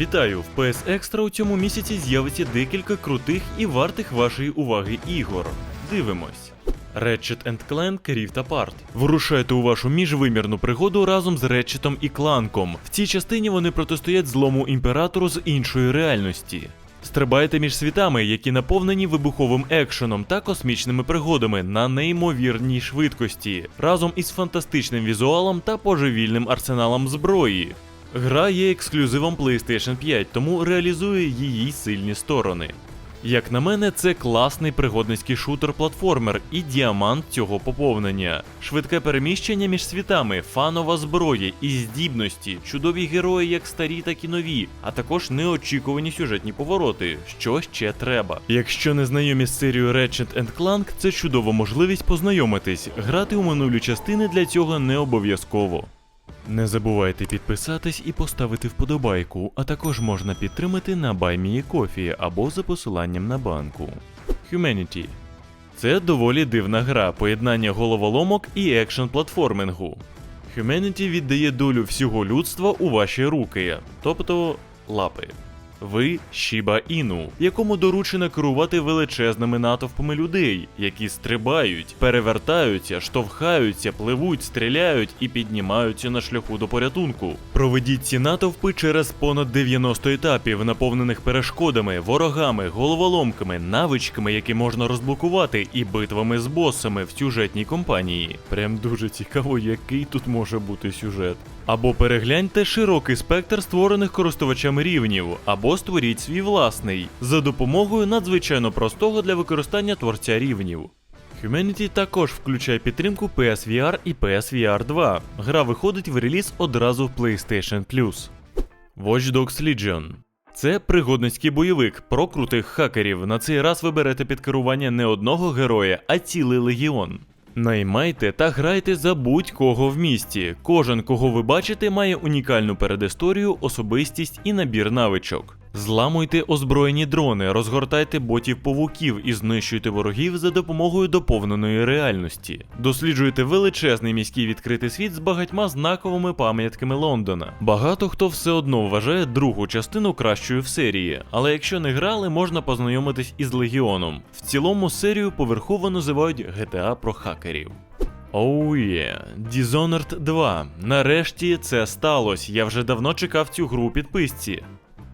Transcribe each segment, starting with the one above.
Вітаю! В PS Extra у цьому місяці з'явиться декілька крутих і вартих вашої уваги ігор. Дивимось. Ratchet Clank Rift Apart. Вирушайте у вашу міжвимірну пригоду разом з Ratchetом і Кланком. В цій частині вони протистоять злому імператору з іншої реальності. Стрибайте між світами, які наповнені вибуховим екшеном та космічними пригодами на неймовірній швидкості, разом із фантастичним візуалом та божевільним арсеналом зброї. Гра є ексклюзивом PlayStation 5, тому реалізує її сильні сторони. Як на мене, це класний пригодницький шутер-платформер і діамант цього поповнення. Швидке переміщення між світами, фанова зброя і здібності, чудові герої, як старі, так і нові, а також неочікувані сюжетні повороти, що ще треба. Якщо не знайомі з серією Ratchet Clank, це чудова можливість познайомитись. Грати у минулі частини для цього не обов'язково. Не забувайте підписатись і поставити вподобайку, а також можна підтримати на BuyMeACoffee або за посиланням на банку. Humanity це доволі дивна гра, поєднання головоломок і екшн платформингу. Humanity віддає долю всього людства у ваші руки, тобто лапи. Ви Шіба Іну, якому доручено керувати величезними натовпами людей, які стрибають, перевертаються, штовхаються, пливуть, стріляють і піднімаються на шляху до порятунку. Проведіть ці натовпи через понад 90 етапів, наповнених перешкодами, ворогами, головоломками, навичками, які можна розблокувати, і битвами з босами в сюжетній компанії. Прям дуже цікаво, який тут може бути сюжет. Або перегляньте широкий спектр створених користувачами рівнів, або створіть свій власний за допомогою надзвичайно простого для використання творця рівнів. Humanity також включає підтримку PSVR і PSVR 2. Гра виходить в реліз одразу в PlayStation Plus. Watch Dogs Legion. Це пригодницький бойовик про крутих хакерів. На цей раз ви берете під керування не одного героя, а цілий легіон. Наймайте та грайте за будь-кого в місті. Кожен, кого ви бачите, має унікальну передісторію, особистість і набір навичок. Зламуйте озброєні дрони, розгортайте ботів павуків і знищуйте ворогів за допомогою доповненої реальності. Досліджуйте величезний міський відкритий світ з багатьма знаковими пам'ятками Лондона. Багато хто все одно вважає другу частину кращою в серії, але якщо не грали, можна познайомитись із Легіоном. В цілому серію поверхово називають GTA про хакерів. Оу є, Dishonored 2. Нарешті це сталося. Я вже давно чекав цю гру у підписці.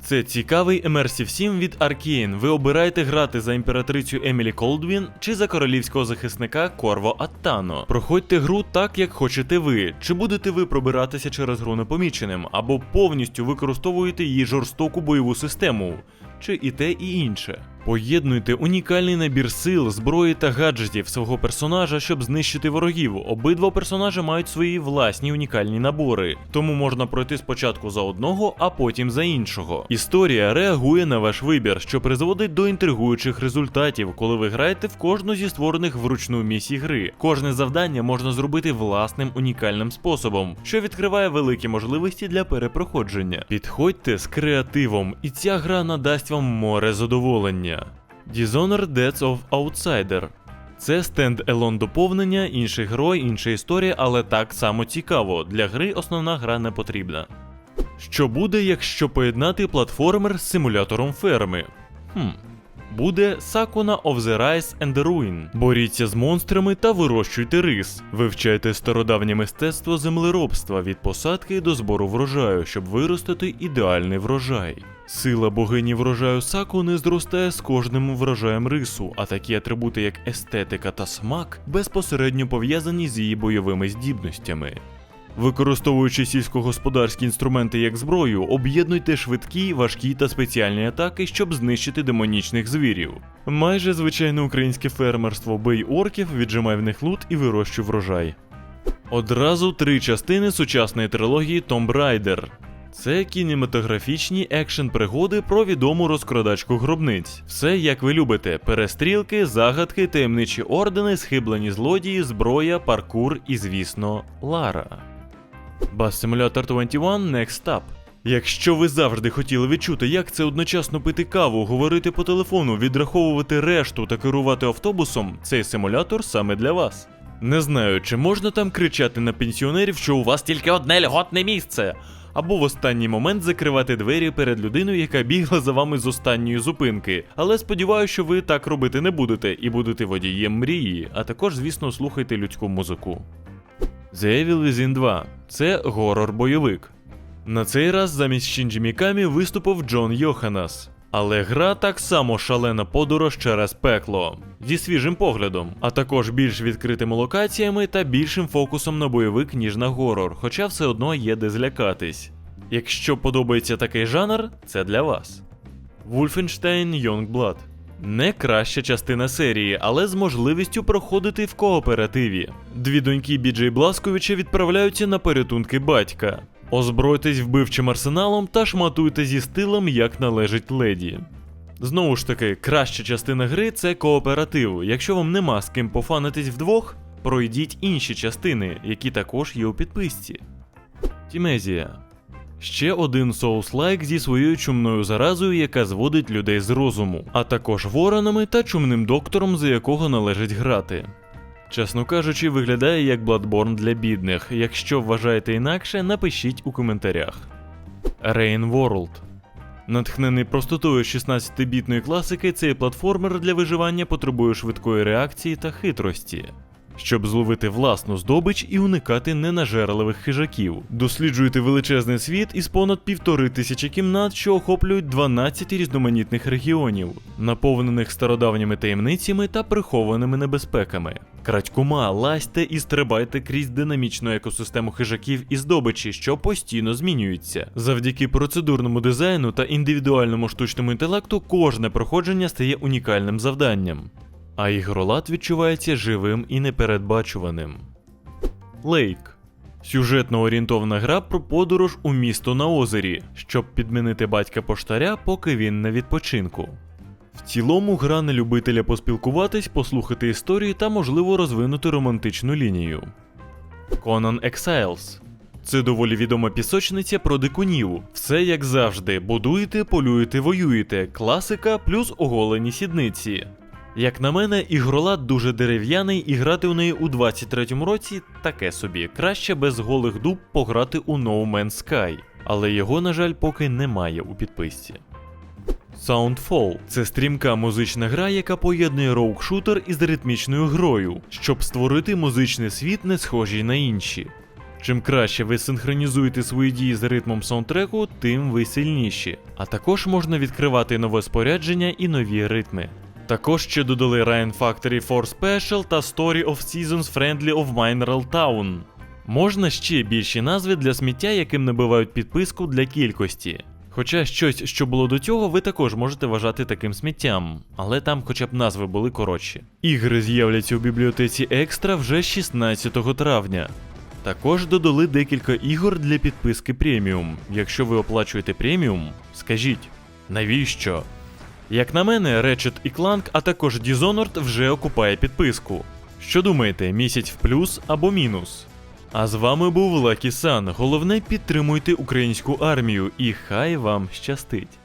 Це цікавий Immersive 7 від Arkane. Ви обираєте грати за імператрицю Емілі Колдвін чи за королівського захисника Корво Аттано. Проходьте гру так, як хочете ви. Чи будете ви пробиратися через гру непоміченим, або повністю використовуєте її жорстоку бойову систему, чи і те, і інше. Поєднуйте унікальний набір сил, зброї та гаджетів свого персонажа, щоб знищити ворогів. Обидва персонажі мають свої власні унікальні набори, тому можна пройти спочатку за одного, а потім за іншого. Історія реагує на ваш вибір, що призводить до інтригуючих результатів, коли ви граєте в кожну зі створених вручну місій гри. Кожне завдання можна зробити власним унікальним способом, що відкриває великі можливості для перепроходження. Підходьте з креативом, і ця гра надасть вам море задоволення. Dishonored Deaths of Outsider. Це стенд-елон доповнення, інший герой, інша історія, але так само цікаво. Для гри основна гра не потрібна. Що буде, якщо поєднати платформер з симулятором ферми? Хм. Буде Sakuna of the Rise and the Ruin. Боріться з монстрами та вирощуйте рис. Вивчайте стародавнє мистецтво землеробства від посадки до збору врожаю, щоб виростити ідеальний врожай. Сила богині врожаю Сакуни зростає з кожним врожаєм рису, а такі атрибути, як естетика та смак, безпосередньо пов'язані з її бойовими здібностями. Використовуючи сільськогосподарські інструменти як зброю, об'єднуйте швидкі, важкі та спеціальні атаки, щоб знищити демонічних звірів. Майже звичайне українське фермерство бий орків, віджимай в них лут і вирощуй врожай. Одразу три частини сучасної трилогії Tomb Raider. Це кінематографічні екшн пригоди про відому розкрадачку гробниць. Все як ви любите: перестрілки, загадки, таємничі ордени, схиблені злодії, зброя, паркур і, звісно, Лара. Bass Simulator 21 Next Up. Якщо ви завжди хотіли відчути, як це одночасно пити каву, говорити по телефону, відраховувати решту та керувати автобусом, цей симулятор саме для вас. Не знаю, чи можна там кричати на пенсіонерів, що у вас тільки одне льготне місце. Або в останній момент закривати двері перед людиною, яка бігла за вами з останньої зупинки. Але сподіваюся, що ви так робити не будете і будете водієм мрії, а також, звісно, слухайте людську музику. The Evil Within 2 це горор-бойовик. На цей раз замість Шінджі Мікамі виступив Джон Йоханас. Але гра так само шалена подорож через пекло зі свіжим поглядом, а також більш відкритими локаціями та більшим фокусом на бойовик, ніж на горор, хоча все одно є де злякатись. Якщо подобається такий жанр, це для вас. Wolfenstein Youngblood. Не краща частина серії, але з можливістю проходити в кооперативі. Дві доньки Біджей Бласковича відправляються на порятунки батька. Озбройтесь вбивчим арсеналом та шматуйте зі стилем, як належить леді. Знову ж таки, краща частина гри це кооператив. Якщо вам нема з ким пофанитись вдвох, пройдіть інші частини, які також є у підписці. Тімезія. Ще один соус-лайк зі своєю чумною заразою, яка зводить людей з розуму, а також воронами та чумним доктором, за якого належить грати. Чесно кажучи, виглядає як Bloodborne для бідних. Якщо вважаєте інакше, напишіть у коментарях. Rain World. Натхнений простотою 16-бітної класики, цей платформер для виживання потребує швидкої реакції та хитрості. Щоб зловити власну здобич і уникати ненажерливих хижаків. Досліджуйте величезний світ із понад півтори тисячі кімнат, що охоплюють 12 різноманітних регіонів, наповнених стародавніми таємницями та прихованими небезпеками. Крадькома, лазьте і стрибайте крізь динамічну екосистему хижаків і здобичі, що постійно змінюється. Завдяки процедурному дизайну та індивідуальному штучному інтелекту кожне проходження стає унікальним завданням. А ігролад відчувається живим і непередбачуваним. Лейк сюжетно орієнтована гра про подорож у місто на озері, щоб підмінити батька поштаря, поки він на відпочинку. В цілому гра на любителя поспілкуватись, послухати історії та, можливо, розвинути романтичну лінію. Conan Exiles це доволі відома пісочниця про дикунів. Все як завжди: будуєте, полюєте, воюєте, класика плюс оголені сідниці. Як на мене, ігролад дуже дерев'яний, і грати у неї у 23-му році таке собі. Краще без голих дуб пограти у No Man's Sky, але його, на жаль, поки немає у підписці. Soundfall це стрімка музична гра, яка поєднує роук-шутер із ритмічною грою, щоб створити музичний світ, не схожий на інші. Чим краще ви синхронізуєте свої дії з ритмом саундтреку, тим ви сильніші. А також можна відкривати нове спорядження і нові ритми. Також ще додали Ryan Factory 4 Special та Story of Seasons Friendly of Mineral Town. Можна ще більші назви для сміття, яким набивають підписку для кількості. Хоча щось, що було до цього, ви також можете вважати таким сміттям, але там хоча б назви були коротші. Ігри з'являться у бібліотеці Екстра вже 16 травня. Також додали декілька ігор для підписки преміум. Якщо ви оплачуєте преміум, скажіть, навіщо? Як на мене, Ratchet і Clank, а також Dishonored вже окупає підписку. Що думаєте, місяць в плюс або мінус? А з вами був Лакі Сан. Головне підтримуйте українську армію і хай вам щастить.